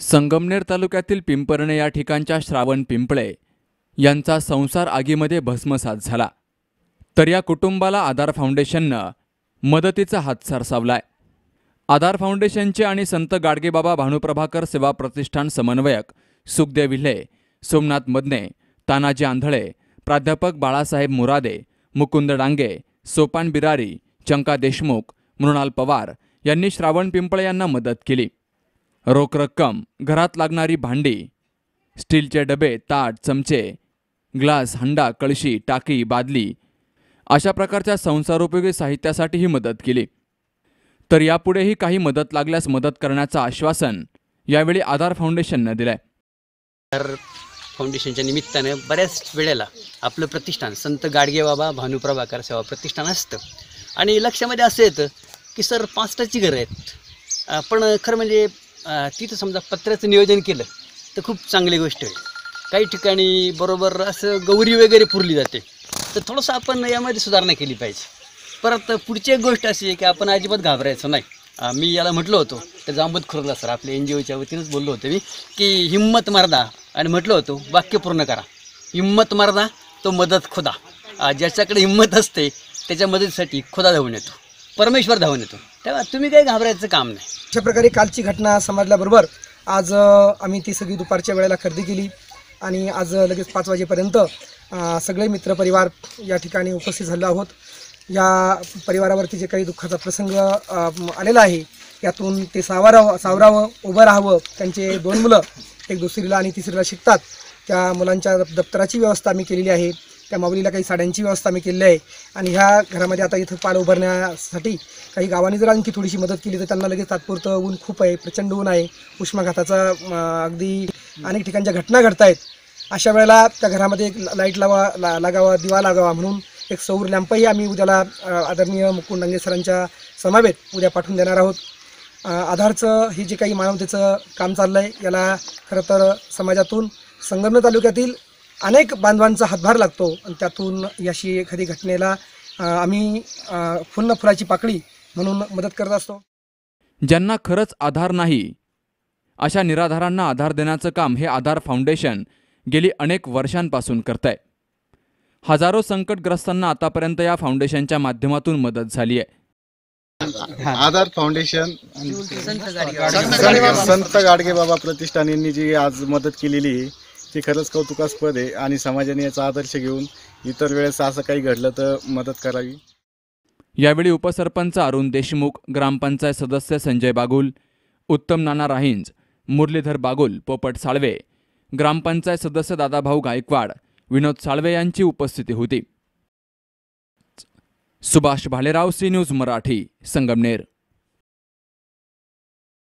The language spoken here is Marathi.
संगमनेर तालुक्यातील पिंपरणे या ठिकाणच्या श्रावण पिंपळे यांचा संसार आगीमध्ये भस्मसात झाला. तर या कुटुंबाला आधार फाउंडेशननं मदतीचा हात सरसावलाय आधार फाउंडेशनचे आणि संत गाडगेबाबा भानुप्रभाकर सेवा प्रतिष्ठान समन्वयक सुखदेव विल्हे सोमनाथ मदने तानाजी आंधळे प्राध्यापक बाळासाहेब मुरादे मुकुंद डांगे सोपान बिरारी चंका देशमुख मृणाल पवार यांनी श्रावण पिंपळे यांना मदत केली. रोख रक्कम घरात लागणारी भांडी स्टीलचे डबे ताट चमचे ग्लास हंडा कळशी टाकी बादली अशा प्रकारच्या संसारोपयोगी साहित्यासाठी ही मदत केली. तर यापुढेही काही मदत लागल्यास मदत करण्याचं आश्वासन यावेळी आधार फाउंडेशननं दिलंय. तर फाउंडेशनच्या निमित्तानं बऱ्याच वेळेला आपलं प्रतिष्ठान संत गाडगेबाबा भानुप्रभाकर सेवा प्रतिष्ठान असतं. आणि लक्षामध्ये असं येतं की सर पाचटाची घरं आहेत. पण खरं म्हणजे तिथं समजा पत्र्याचं नियोजन केलं तर खूप चांगली गोष्ट आहे. काही ठिकाणी बरोबर असं गौरी वगैरे पुरली जाते. तर थोडंसं आपण यामध्ये सुधारणा केली पाहिजे. परत पुढची एक गोष्ट अशी आहे की आपण अजिबात घाबरायचं नाही. मी याला म्हटलं होतो तर जांबत खुरला सर आपल्या एन जी ओच्या वतीनंच बोललो होतो मी की हिंमत मर्दा आणि म्हटलं होतं वाक्य पूर्ण करा. हिंमत मर्दा तो मदत खुदा. ज्याच्याकडे हिम्मत असते त्याच्या मदतीसाठी खुदा धावून येतो. परमेश्वर धावून येतो. तेव्हा तुम्ही काही घाबरायचं काम नाही. अशा प्रकारे कालची घटना समजल्याबरोबर आज अ, आम्ही ती सगळी दुपारच्या वेळेला खरेदी केली आणि आज लगेच पाच वाजेपर्यंत अ, सगळे मित्रपरिवार या ठिकाणी उपस्थित झालो आहोत. या परिवारावरती जे काही दुःखाचा प्रसंग अ, म, आलेला आहे यातून ते सावरावं सावरावं उभं राहावं त्यांचे दोन मुलं एक दुसरीला आणि तिसरीला शिकतात त्या मुलांच्या दप्तराची व्यवस्था आम्ही केलेली आहे. त्या माऊलीला काही साड्यांची व्यवस्था मी केलेली आहे. आणि ह्या घरामध्ये आता इथं पाल उभारण्यासाठी काही गावांनी जर आणखी थोडीशी मदत केली तर त्यांना लगेच तात्पुरतं ऊन खूप आहे प्रचंड ऊन आहे. उष्माघाताचा अगदी अनेक ठिकाणच्या घटना घडत आहेत अशा वेळेला त्या घरामध्ये एक लाइट लावा ला लागावा दिवा लागावा म्हणून एक सौर लॅम्पही आम्ही उद्याला आदरणीय मुकुंद डांगे सरांच्या समावेत उद्या पाठवून देणार आहोत. आधारचं हे जे काही मानवतेचं काम चाललं आहे याला खरं तर समाजातून संगमनेर तालुक्यातील अनेक बांधवांचा हातभार लागतो आणि त्यातून याशी एखादी घटनेला आम्ही अं, फुल फुलाची पाकळी म्हणून मदत करत असतो. ज्यांना खरंच आधार नाही अशा निराधारांना आधार देण्याचं काम हे आधार फाउंडेशन गेली अनेक वर्षांपासून करत आहे हजारो संकटग्रस्तांना आतापर्यंत या फाउंडेशनच्या माध्यमातून मदत झाली आहे आधार फाउंडेशन संत संत गाडगे बाबा प्रतिष्ठान यांनी जी आज मदत केलेली ही ती खरंच कौतुकास्पद आहे आणि समाजाने याचा आदर्श घेऊन इतर वेळेस असं काही घडलं तर मदत करावी. यावेळी उपसरपंच अरुण देशमुख ग्रामपंचायत सदस्य संजय बागुल उत्तम नाना राहिंज मुरलीधर बागुल पोपट साळवे ग्रामपंचायत सदस्य दादाभाऊ गायकवाड विनोद साळवे यांची उपस्थिती होती. Subhash Bhalerao C news Marathi Sangamner.